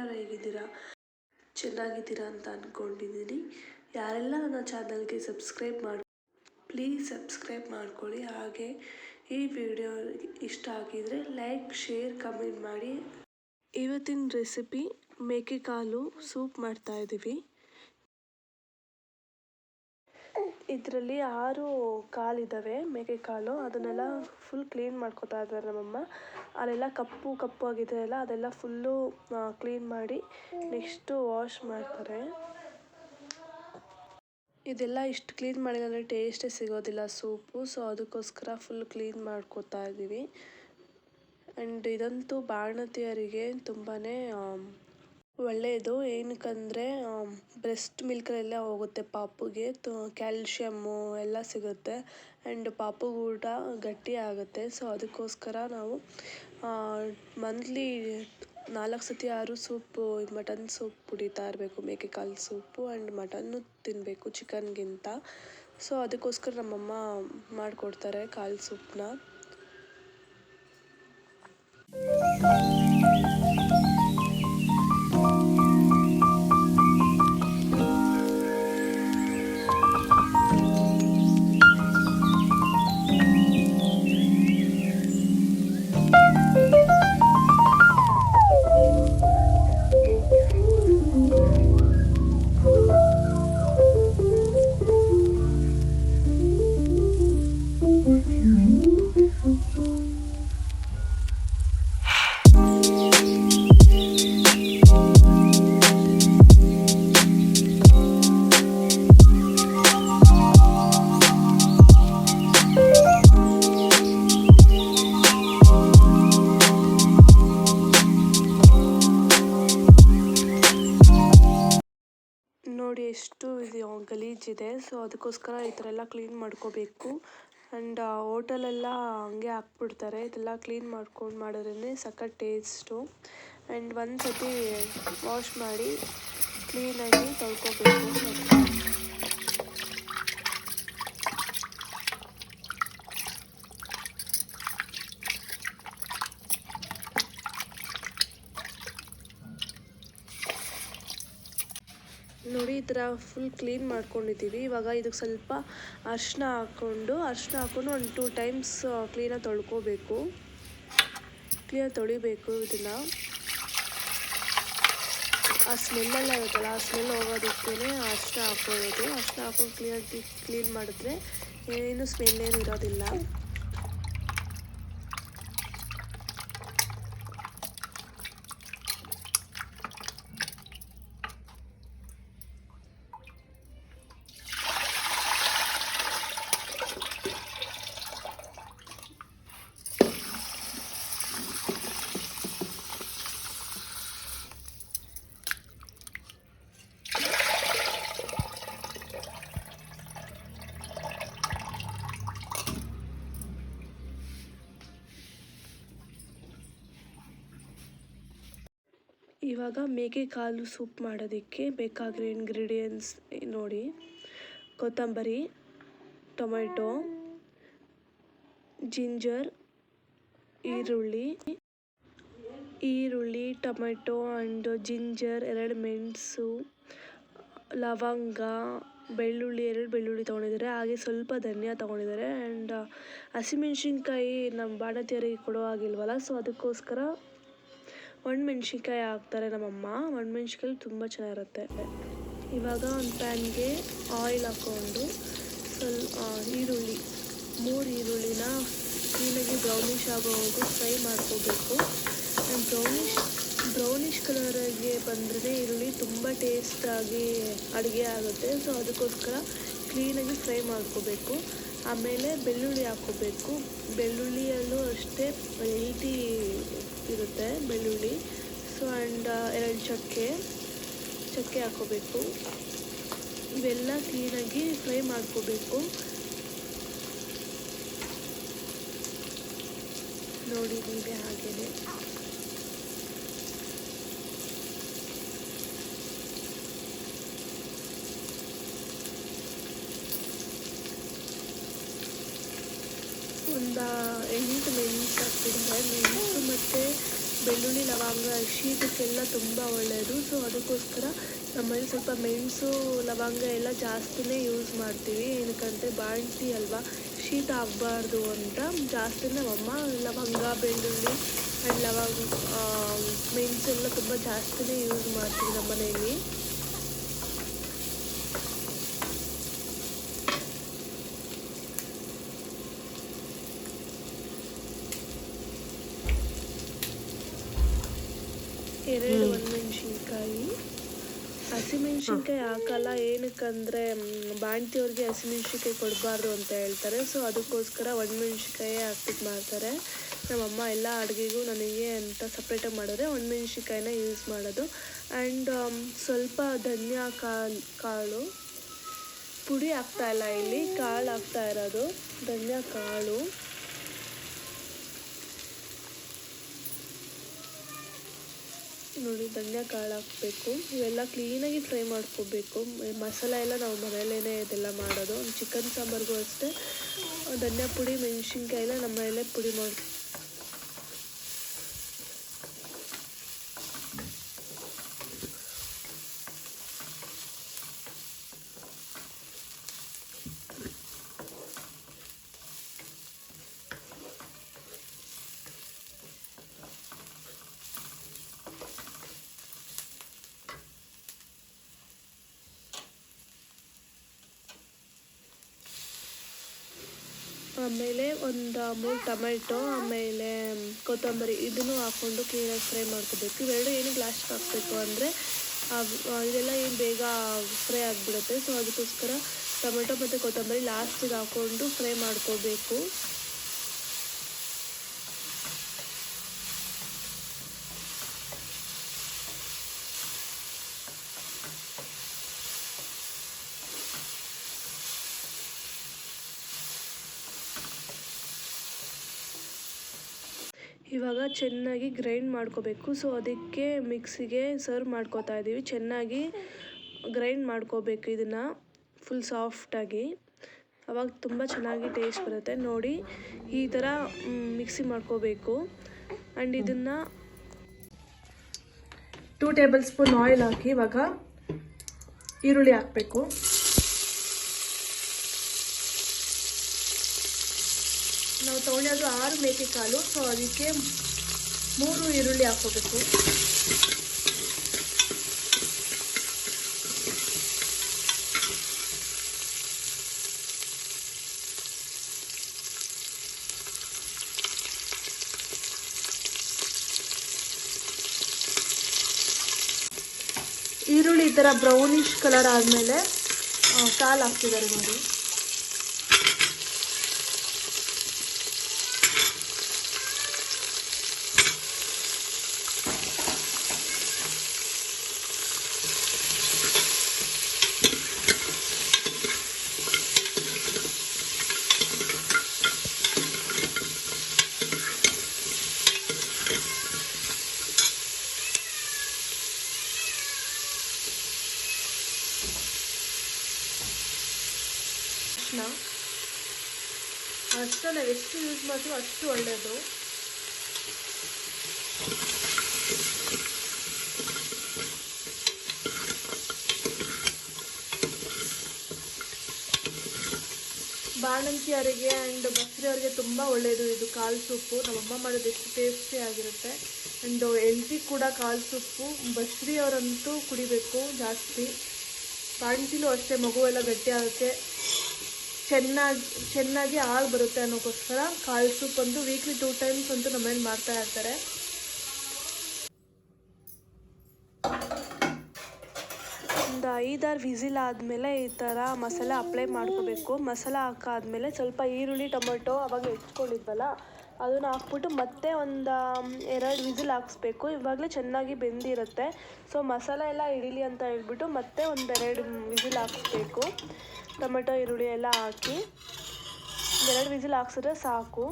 ಎಲ್ಲರೂ ಹೇಗಿದ್ದೀರಾ? ಚೆನ್ನಾಗಿದ್ದೀರಾ ಅಂತ ಅಂದ್ಕೊಂಡಿದ್ದೀನಿ ಯಾರೆಲ್ಲ ನನ್ನ ಚಾನಲ್ಗೆ ಸಬ್ಸ್ಕ್ರೈಬ್ ಮಾಡಿ, ಪ್ಲೀಸ್ ಸಬ್ಸ್ಕ್ರೈಬ್ ಮಾಡ್ಕೊಳ್ಳಿ. ಹಾಗೆ ಈ ವಿಡಿಯೋ ಇಷ್ಟ ಆಗಿದರೆ ಲೈಕ್, ಶೇರ್, ಕಮೆಂಟ್ ಮಾಡಿ. ಇವತ್ತಿನ ರೆಸಿಪಿ ಮೇಕೆ ಕಾಲು ಸೂಪ್ ಮಾಡ್ತಾ ಇದರಲ್ಲಿ ಆರು ಕಾಲಿದ್ದಾವೆ ಮೇಕೆ ಕಾಲು. ಅದನ್ನೆಲ್ಲ ಫುಲ್ ಕ್ಲೀನ್ ಮಾಡ್ಕೊತಾ ಇದ್ದಾರೆ ನಮ್ಮಮ್ಮ. ಅಲ್ಲೆಲ್ಲ ಕಪ್ಪು ಕಪ್ಪು ಆಗಿದೆ ಅಲ್ಲ, ಅದೆಲ್ಲ ಫುಲ್ಲು ಕ್ಲೀನ್ ಮಾಡಿ ನೆಕ್ಸ್ಟು ವಾಶ್ ಮಾಡ್ತಾರೆ. ಇದೆಲ್ಲ ಇಷ್ಟು ಕ್ಲೀನ್ ಮಾಡಿದ್ರೆ ಟೇಸ್ಟೇ ಸಿಗೋದಿಲ್ಲ ಸೂಪು. ಸೊ ಅದಕ್ಕೋಸ್ಕರ ಫುಲ್ ಕ್ಲೀನ್ ಮಾಡ್ಕೊತಾ ಇದ್ದೀವಿ. ಆ್ಯಂಡ್ ಇದಂತೂ ಬಾಣತಿಯರಿಗೆ ತುಂಬಾ ಒಳ್ಳೆಯದು ಏನಕ್ಕಂದರೆ ಬ್ರೆಸ್ಟ್ ಮಿಲ್ಕಲ್ಲೆಲ್ಲ ಹೋಗುತ್ತೆ ಪಾಪುಗೆ. ತು ಕ್ಯಾಲ್ಶಿಯಮ್ಮು ಎಲ್ಲ ಸಿಗುತ್ತೆ. ಆ್ಯಂಡ್ ಪಾಪು ಊಟ ಗಟ್ಟಿ ಆಗುತ್ತೆ. ಸೊ ಅದಕ್ಕೋಸ್ಕರ ನಾವು ಮಂತ್ಲಿ ನಾಲ್ಕು ಸತಿ ಆರು ಸೂಪು ಮಟನ್ ಸೂಪ್ ಕುಡಿತಾ ಇರಬೇಕು. ಮೇಕೆ ಕಾಲು ಸೂಪು ಆ್ಯಂಡ್ ಮಟನ್ನು ತಿನ್ನಬೇಕು ಚಿಕನ್ಗಿಂತ. ಸೊ ಅದಕ್ಕೋಸ್ಕರ ನಮ್ಮಮ್ಮ ಮಾಡಿಕೊಡ್ತಾರೆ ಕಾಲು ಸೂಪನ್ನ ಗಲೀಜಿದೆ ಸೊ ಅದಕ್ಕೋಸ್ಕರ ಈ ಥರ ಎಲ್ಲ ಕ್ಲೀನ್ ಮಾಡ್ಕೋಬೇಕು. ಆ್ಯಂಡ್ ಓಟೆಲೆಲ್ಲ ಹಂಗೆ ಹಾಕ್ಬಿಡ್ತಾರೆ. ಇದೆಲ್ಲ ಕ್ಲೀನ್ ಮಾಡ್ಕೊಂಡು ಮಾಡಿದ್ರೇ ಸಖತ್ ಟೇಸ್ಟು ಆ್ಯಂಡ್ ಒಂದು ಸತಿ ವಾಶ್ ಮಾಡಿ ಕ್ಲೀನಾಗಿ ತೊಳ್ಕೊಬೇಕು. ನೋಡಿ ಈ ಥರ ಫುಲ್ ಕ್ಲೀನ್ ಮಾಡ್ಕೊಂಡಿದ್ದೀವಿ. ಇವಾಗ ಇದಕ್ಕೆ ಸ್ವಲ್ಪ ಅರಿಶಿನ ಹಾಕ್ಕೊಂಡು ಅರಿಶಿನ ಹಾಕ್ಕೊಂಡು ಒಂದು ಟೂ ಟೈಮ್ಸ್ ಕ್ಲೀನಾಗಿ ತೊಳ್ಕೋಬೇಕು. ಕ್ಲೀನಾಗಿ ತೊಳಿಬೇಕು ಇದನ್ನ. ಆ ಸ್ಮೆಲ್ಲೆಲ್ಲ ಇರುತ್ತಲ್ಲ, ಆ ಸ್ಮೆಲ್ ಹೋಗೋದಕ್ಕೇ ಅರಿಶಿನ ಹಾಕ್ಕೊಳ್ಳೋದು. ಅರಿಶಿನ ಹಾಕೊಂಡು ಕ್ಲೀನಾಗಿ ಕ್ಲೀನ್ ಮಾಡಿದ್ರೆ ಏನು ಸ್ಮೆಲ್ ಇರೋದಿಲ್ಲ. ಇವಾಗ ಮೇಕೆ ಕಾಲು ಸೂಪ್ ಮಾಡೋದಕ್ಕೆ ಬೇಕಾಗಿರೋ ಇಂಗ್ರೀಡಿಯೆಂಟ್ಸ್ ನೋಡಿ. ಕೊತ್ತಂಬರಿ, ಟೊಮೆಟೊ, ಜಿಂಜರ್, ಈರುಳ್ಳಿ ಈರುಳ್ಳಿ, ಟೊಮೆಟೊ ಆ್ಯಂಡ್ ಜಿಂಜರ್ ಎರಡು ಮೆಣಸು, ಲವಂಗ, ಬೆಳ್ಳುಳ್ಳಿ ಎರಡು ಬೆಳ್ಳುಳ್ಳಿ ತೊಗೊಂಡಿದ್ದಾರೆ. ಹಾಗೆ ಸ್ವಲ್ಪ ಧನಿಯಾ ತೊಗೊಂಡಿದ್ದಾರೆ. ಆ್ಯಂಡ್ ಹಸಿಮೆಣ್ಸಿನ್ಕಾಯಿ ನಮ್ಮ ಬಾಣತಿಯರಿಗೆ ಕೊಡೋ ಹಾಗಿಲ್ವಲ್ಲ ಸೊ ಅದಕ್ಕೋಸ್ಕರ ಒಣಮೆಣ್ಸಿನ್ಕಾಯಿ ಹಾಕ್ತಾರೆ ನಮ್ಮಮ್ಮ. ಒಣಮೆಣ್ಸಿನ್ಕಾಯಿ ತುಂಬ ಚೆನ್ನಾಗಿರುತ್ತೆ. ಇವಾಗ ಒಂದು ಪ್ಯಾನ್ಗೆ ಆಯಿಲ್ ಹಾಕ್ಕೊಂಡು ಸ್ವಲ್ಪ ಈರುಳ್ಳಿ, ಮೂರು ಈರುಳ್ಳಿನ ಕ್ಲೀನಾಗಿ ಬ್ರೌನಿಷ್ ಆಗೋವರೆಗೂ ಫ್ರೈ ಮಾಡ್ಕೋಬೇಕು. ಆ್ಯಂಡ್ ಬ್ರೌನಿಷ್ ಬ್ರೌನಿಷ್ ಕಲರಿಗೆ ಬಂದರೆ ಈರುಳ್ಳಿ ತುಂಬ ಟೇಸ್ಟಾಗಿ ಅಡುಗೆ ಆಗುತ್ತೆ. ಸೊ ಅದಕ್ಕೋಸ್ಕರ ಕ್ಲೀನಾಗಿ ಫ್ರೈ ಮಾಡ್ಕೋಬೇಕು. ಆಮೇಲೆ ಬೆಳ್ಳುಳ್ಳಿ ಹಾಕ್ಕೋಬೇಕು. ಬೆಳ್ಳುಳ್ಳಿಯಲ್ಲೂ ಅಷ್ಟೇ ಹೆಲ್ತಿ ಇರುತ್ತೆ ಬೆಳ್ಳುಳ್ಳಿ. ಸೊ ಆ್ಯಂಡ್ ಎರಡು ಚಕ್ಕೆ. ಚಕ್ಕೆ ಹಾಕ್ಕೋಬೇಕು. ಇವೆಲ್ಲ ಕ್ಲೀನಾಗಿ ಫ್ರೈ ಮಾಡ್ಕೋಬೇಕು. ನೋಡಿ ನೀವೇ ಒಂದು ಎಂಟು ಮೆಣಸು ಹಾಕ್ತಿದ್ದಾರೆ ಮೆಣಸು ಮತ್ತು ಬೆಳ್ಳುಳ್ಳಿ ಲವಂಗ ಶೀತಕ್ಕೆಲ್ಲ ತುಂಬ ಒಳ್ಳೆಯದು ಸೊ ಅದಕ್ಕೋಸ್ಕರ ನಮ್ಮಲ್ಲಿ ಸ್ವಲ್ಪ ಮೆಣಸು, ಲವಂಗ ಎಲ್ಲ ಜಾಸ್ತಿನೇ ಯೂಸ್ ಮಾಡ್ತೀವಿ. ಏನಕ್ಕಂದರೆ ಬಾಣ್ತಿ ಅಲ್ವಾ, ಶೀತ ಆಗಬಾರ್ದು ಅಂತ ಜಾಸ್ತಿ ನಮ್ಮಮ್ಮ ಲವಂಗ, ಬೆಳ್ಳುಳ್ಳಿ ಆ್ಯಂಡ್ ಲವಂಗ ಮೆಣಸೆಲ್ಲ ತುಂಬ ಜಾಸ್ತಿನೇ ಯೂಸ್ ಮಾಡ್ತೀವಿ ನಮ್ಮ ಮನೆಯಲ್ಲಿ ಎರಡು ಒಣಮೆಣ್ಸಿನ್ಕಾಯಿ ಹಸಿಮೆಣ್ಸಿನ್ಕಾಯಿ ಹಾಕಲ್ಲ, ಏನಕ್ಕಂದರೆ ಬಾಣ್ತಿಯವ್ರಿಗೆ ಹಸಿಮೆಣ್ಸಿನ್ಕಾಯಿ ಕೊಡಬಾರ್ದು ಅಂತ ಹೇಳ್ತಾರೆ. ಸೊ ಅದಕ್ಕೋಸ್ಕರ ಒಣಮೆಣ್ಸಿನ್ಕಾಯೇ ಹಾಕ್ಬಿಟ್ಟು ಮಾಡ್ತಾರೆ. ನಮ್ಮಮ್ಮ ಎಲ್ಲ ಅಡುಗೆಗೂ ನನಗೆ ಅಂತ ಸಪ್ರೇಟಾಗಿ ಮಾಡಿದ್ರೆ ಒಣಮೆಣ್ಸಿನ್ಕಾಯಿನ ಯೂಸ್ ಮಾಡೋದು. ಆ್ಯಂಡ್ ಸ್ವಲ್ಪ ಧನಿಯಾ ಕಾಳು ಕಾಳು. ಪುಡಿ ಹಾಕ್ತಾ ಇಲ್ಲ ಇಲ್ಲಿ, ಕಾಳು ಹಾಕ್ತಾ ಇರೋದು. ಧನಿಯಾ ಕಾಳು. ನೋಡಿ, ಧನಿಯಾ ಕಾಳು ಹಾಕಬೇಕು ಇವೆಲ್ಲ ಕ್ಲೀನಾಗಿ ಫ್ರೈ ಮಾಡ್ಕೋಬೇಕು. ಮಸಾಲೆ ಎಲ್ಲ ನಾವು ಮನೆಯಲ್ಲೇ ಇದೆಲ್ಲ ಮಾಡೋದು. ಚಿಕನ್ ಸಾಂಬಾರ್ಗೂ ಅಷ್ಟೇ. ಧನಿಯಾ ಪುಡಿ, ಮೆಣಸಿನ್ಕಾಯಿ ಎಲ್ಲ ನಮ್ಮ ಮನೆಯಲ್ಲೇ ಪುಡಿ ಮಾಡಿ ಆಮೇಲೆ ಒಂದು ಮೂರು ಟೊಮೆಟೊ, ಆಮೇಲೆ ಕೊತ್ತಂಬರಿ ಇದನ್ನು ಹಾಕ್ಕೊಂಡು ಕ್ಲೀನಾಗಿ ಫ್ರೈ ಮಾಡ್ಕೋಬೇಕು. ಇವೆರಡು ಏನು ಲಾಸ್ಟ್ ಹಾಕಬೇಕು ಅಂದರೆ ಇದೆಲ್ಲ ಏನು ಬೇಗ ಫ್ರೈ ಆಗಿಬಿಡುತ್ತೆ. ಸೊ ಅದಕ್ಕೋಸ್ಕರ ಟೊಮೆಟೊ ಮತ್ತು ಕೊತ್ತಂಬರಿ ಲಾಸ್ಟಿಗೆ ಹಾಕ್ಕೊಂಡು ಫ್ರೈ ಮಾಡ್ಕೋಬೇಕು. ಇವಾಗ ಚೆನ್ನಾಗಿ ಗ್ರೈಂಡ್ ಮಾಡ್ಕೋಬೇಕು. ಸೊ ಅದಕ್ಕೆ ಮಿಕ್ಸಿಗೆ ಸರ್ವ್ ಮಾಡ್ಕೋತಾ ಇದ್ದೀವಿ ಚೆನ್ನಾಗಿ ಗ್ರೈಂಡ್ ಮಾಡ್ಕೋಬೇಕು ಇದನ್ನು ಫುಲ್ ಸಾಫ್ಟಾಗಿ ಅವಾಗ ತುಂಬ ಚೆನ್ನಾಗಿ ಟೇಸ್ಟ್ ಬರುತ್ತೆ. ನೋಡಿ, ಈ ಥರ ಮಿಕ್ಸಿ ಮಾಡ್ಕೋಬೇಕು. ಆ್ಯಂಡ್ ಇದನ್ನು ಟೂ ಟೇಬಲ್ ಸ್ಪೂನ್ ಆಯಿಲ್ ಹಾಕಿ ಇವಾಗ ಈರುಳ್ಳಿ ಹಾಕಬೇಕು. ನಾವು ತೊಗೊಂಡಿರೋದು ಆರು ಮೇಕೆ ಕಾಲು ಸೊ ಅದಕ್ಕೆ ಮೂರು ಈರುಳ್ಳಿ ಹಾಕೋಬೇಕು ಈರುಳ್ಳಿ ಈ ಥರ ಬ್ರೌನಿಶ್ ಕಲರ್ ಆದಮೇಲೆ ಕಾಲು ಹಾಕ್ತಿದ್ದಾರೆ ನೋಡಿ. ಅರಿಶಿನ ಅಷ್ಟೇ ನಾವು ಎಷ್ಟು ಯೂಸ್ ಮಾಡ್ತೀವೋ ಅಷ್ಟು ಒಳ್ಳೆಯದು ಬಾಣಂತಿಯವರಿಗೆ ಆ್ಯಂಡ್ ಬಸ್ರಿಯವರಿಗೆ ತುಂಬ ಒಳ್ಳೆಯದು ಇದು ಕಾಲು ಸೂಪು. ನಮ್ಮಮ್ಮ ಮಾಡೋದು ಎಷ್ಟು ಟೇಸ್ಟಿ ಆಗಿರುತ್ತೆ. ಆ್ಯಂಡ್ ಎಲ್ಜಿ ಕೂಡ ಕಾಲು ಸೂಪು. ಬಸ್ರಿಯವರಂತೂ ಕುಡಿಬೇಕು ಜಾಸ್ತಿ. ಬಾಣಂತಿಲೂ ಅಷ್ಟೇ ಮಗುವೆಲ್ಲ ಗಟ್ಟಿ ಆಗುತ್ತೆ. ಚೆನ್ನಾಗಿ ಚೆನ್ನಾಗಿ ಹಾಲು ಬರುತ್ತೆ ಅನ್ನೋಕ್ಕೋಸ್ಕರ ಕಾಳು ಸೂಪ್ ಅಂತೂ ವೀಕ್ಲಿ ಟೂ ಟೈಮ್ಸ್ ಅಂತೂ ನಮ್ಮಲ್ಲಿ ಮಾಡ್ತಾ ಇರ್ತಾರೆ. ಒಂದು ಐದಾರು ವಿಸಿಲ್ ಆದಮೇಲೆ ಈ ಥರ ಮಸಾಲೆ ಅಪ್ಲೈ ಮಾಡ್ಕೋಬೇಕು. ಮಸಾಲ ಹಾಕಾದ್ಮೇಲೆ ಸ್ವಲ್ಪ ಈರುಳ್ಳಿ, ಟೊಮೆಟೊ ಅವಾಗ ಹೆಚ್ಕೊಂಡಿದ್ವಲ್ಲ, ಅದನ್ನು ಹಾಕ್ಬಿಟ್ಟು ಮತ್ತೆ ಒಂದು ಎರಡು ವಿಸಿಲ್ ಹಾಕ್ಸ್ಬೇಕು. ಇವಾಗಲೇ ಚೆನ್ನಾಗಿ ಬೆಂದಿರುತ್ತೆ. ಸೊ ಮಸಾಲೆ ಎಲ್ಲ ಹಿಡೀಲಿ ಅಂತ ಹೇಳ್ಬಿಟ್ಟು ಮತ್ತೆ ಒಂದೆರಡು ವಿಸಿಲ್ ಹಾಕಿಸ್ಬೇಕು. ಟೊಮೆಟೊ ಈರುಳ್ಳಿ ಎಲ್ಲ ಹಾಕಿ ಎರಡು ವಿಸಿಲ್ ಹಾಕ್ಸಿದ್ರೆ ಸಾಕು.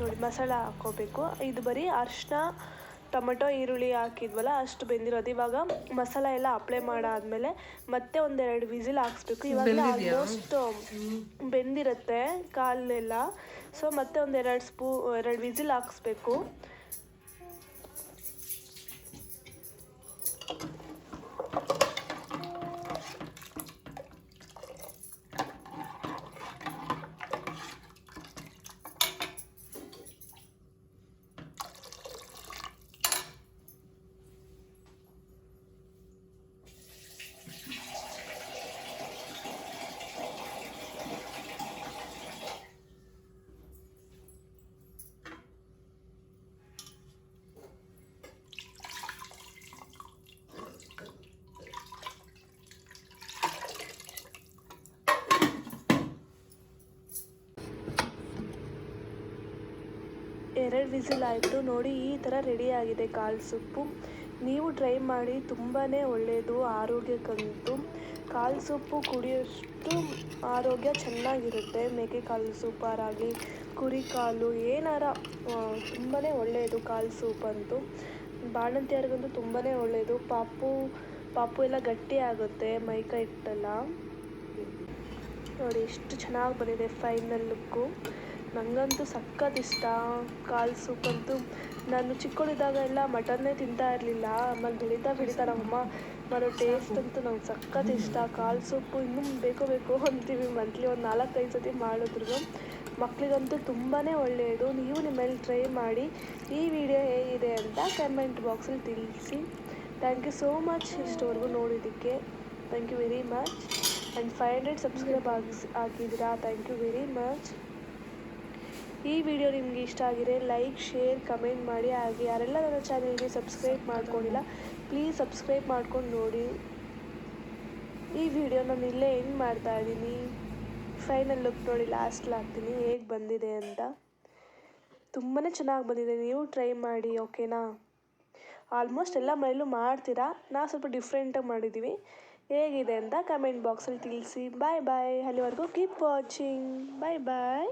ನೋಡಿ ಮಸಾಲ ಹಾಕ್ಕೋಬೇಕು ಇದು ಬರೀ ಅರಿಶಿನ ಟೊಮೆಟೊ ಈರುಳ್ಳಿ ಹಾಕಿದ್ವಲ್ಲ ಅಷ್ಟು ಬೆಂದಿರೋದು. ಇವಾಗ ಮಸಾಲ ಎಲ್ಲ ಅಪ್ಲೈ ಮಾಡಾದ್ಮೇಲೆ ಮತ್ತೆ ಒಂದೆರಡು ವಿಸಿಲ್ ಹಾಕ್ಸ್ಬೇಕು. ಇವಾಗ ಆಲ್ಮೋಸ್ಟ್ ಬೆಂದಿರುತ್ತೆ ಕಾಲೆಲ್ಲ ಸೊ ಮತ್ತೆ ಒಂದೆರಡು ಸ್ಪೂ ಎರಡು ವಿಸಿಲ್ ಹಾಕ್ಸ್ಬೇಕು. ವಿಸಿಲ್ ಆಯಿತು ನೋಡಿ, ಈ ಥರ ರೆಡಿಯಾಗಿದೆ ಕಾಳು ಸೊಪ್ಪು. ನೀವು ಟ್ರೈ ಮಾಡಿ ತುಂಬಾ ಒಳ್ಳೆಯದು ಆರೋಗ್ಯಕ್ಕಂತೂ. ಕಾಳು ಸೊಪ್ಪು ಕುಡಿಯೋಷ್ಟು ಆರೋಗ್ಯ ಚೆನ್ನಾಗಿರುತ್ತೆ. ಮೇಕೆ ಕಾಳು ಸೂಪರಾಗಲಿ ಕುರಿ ಕಾಲು, ಏನಾರ ತುಂಬಾ ಒಳ್ಳೆಯದು ಕಾಳು ಸೂಪಂತೂ ಬಾಣಂತಿಯರಿಗಂತೂ ತುಂಬಾ ಒಳ್ಳೆಯದು ಪಾಪು ಪಾಪು ಎಲ್ಲ ಗಟ್ಟಿ ಆಗುತ್ತೆ ಮೈಕೈ ಇಟ್ಟಲ್ಲ. ನೋಡಿ, ಎಷ್ಟು ಚೆನ್ನಾಗಿ ಬಂದಿದೆ, ಫೈನಲ್ ಲುಕ್ಕು. ನನಗಂತೂ ಸಖತ್ತು ಇಷ್ಟ. ಕಾಲು ಸೂಪ್ ಅಂತೂ ನಾನು ಚಿಕ್ಕವಳಿದ್ದಾಗ ಎಲ್ಲ ಮಟನ್ನೇ ತಿಂತಾ ಇರಲಿಲ್ಲ. ಆಮೇಲೆ ಬೆಳೀತಾ ಬೆಳೀತಾ ನಮ್ಮಮ್ಮ, ಮಾಡೋ ಟೇಸ್ಟ್ ಅಂತೂ ನಂಗೆ ಸಖತ್ ಇಷ್ಟ. ಕಾಲು ಸೊಪ್ಪು ಇನ್ನೂ ಬೇಕೋ ಬೇಕೋ ಅಂತೀವಿ. ಮಂತ್ಲಿ ಒಂದು ನಾಲ್ಕೈದು ಸತಿ ಮಾಡಿದ್ರು. ಮಕ್ಕಳಿಗಂತೂ ತುಂಬಾ ಒಳ್ಳೆಯದು. ನೀವು ನಿಮ್ಮಲ್ಲಿ ಟ್ರೈ ಮಾಡಿ. ಈ ವಿಡಿಯೋ ಹೇಗಿದೆ ಅಂತ ಕಮೆಂಟ್ ಬಾಕ್ಸಲ್ಲಿ ತಿಳಿಸಿ. ಥ್ಯಾಂಕ್ ಯು ಸೋ ಮಚ್ ಇಷ್ಟವರೆಗೂ ನೋಡಿದ್ದಕ್ಕೆ. Thank you very much. And five hundred subscribe ಆಗಿಸ್ ಆಗಿದ್ದೀರಾ? Thank you very much. ಈ ವಿಡಿಯೋ ನಿಮಗೆ ಇಷ್ಟ ಆಗಿದೆ ಲೈಕ್, ಶೇರ್, ಕಮೆಂಟ್ ಮಾಡಿ. ಹಾಗೆ ಯಾರೆಲ್ಲ ನನ್ನ ಚಾನಲ್ಗೆ ಸಬ್ಸ್ಕ್ರೈಬ್ ಮಾಡ್ಕೊಂಡಿಲ್ಲ, ಪ್ಲೀಸ್ ಸಬ್ಸ್ಕ್ರೈಬ್ ಮಾಡ್ಕೊಂಡು ನೋಡಿ. ಈ ವಿಡಿಯೋ ನಾನು ಇಲ್ಲೇ ಎಂಡ್ ಮಾಡ್ತಾ ಇದ್ದೀನಿ. ಫೈನಲ್ ಲುಕ್ ನೋಡಿ ಲಾಸ್ಟ್ ಹಾಕ್ತೀನಿ. ಹೇಗೆ ಬಂದಿದೆ ಅಂತ. ತುಂಬಾ ಚೆನ್ನಾಗಿ ಬಂದಿದೆ. ನೀವು ಟ್ರೈ ಮಾಡಿ ಓಕೆನಾ ಆಲ್ಮೋಸ್ಟ್ ಎಲ್ಲ ಮನೇಲೂ ಮಾಡ್ತೀರಾ? ನಾವು ಸ್ವಲ್ಪ ಡಿಫ್ರೆಂಟಾಗಿ ಮಾಡಿದ್ದೀವಿ ಹೇಗಿದೆ ಅಂತ ಕಮೆಂಟ್ ಬಾಕ್ಸಲ್ಲಿ ತಿಳಿಸಿ. ಬಾಯ್ ಬಾಯ್ ಅಲ್ಲಿವರೆಗೂ ಕೀಪ್ ವಾಚಿಂಗ್ ಬಾಯ್ ಬಾಯ್